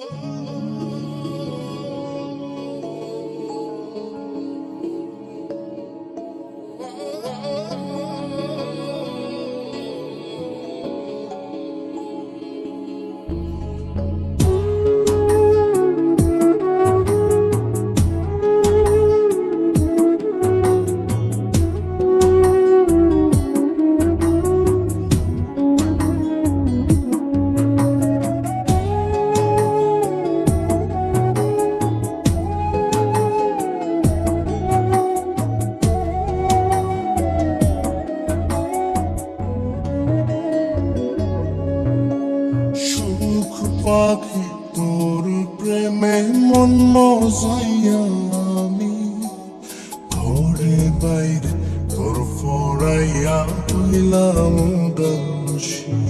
সুখ প্রেমে মন মজাইয়া আমি। ঘরে বাইরে তোর ফড়াইয়া হইলাম উদাসী।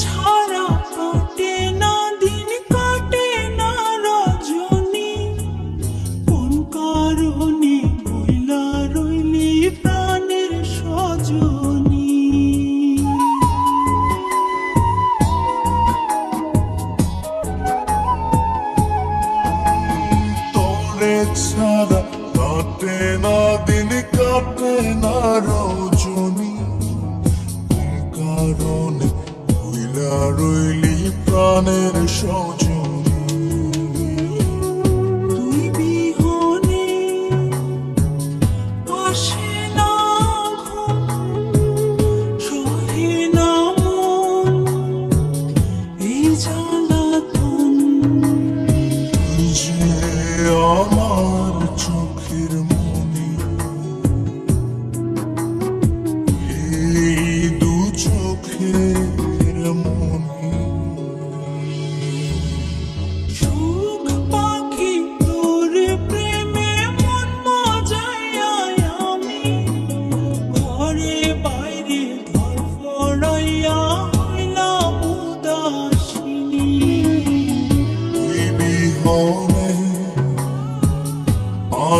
ছাড়া কাটে না, দিন কাটে না রজনী। কোন কারণে বইলা রইলি ছাড়া কাটে দিন কাটে না রজনী। রইলি প্রাণের সজনী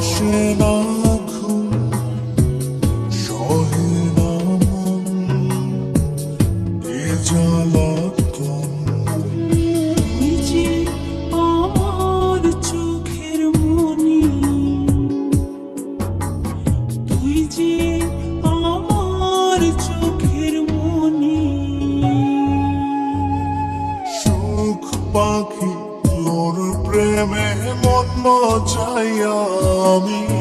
আসে না ঘুম সহে না মন এ জ্বালাতন আমি ঘরে বা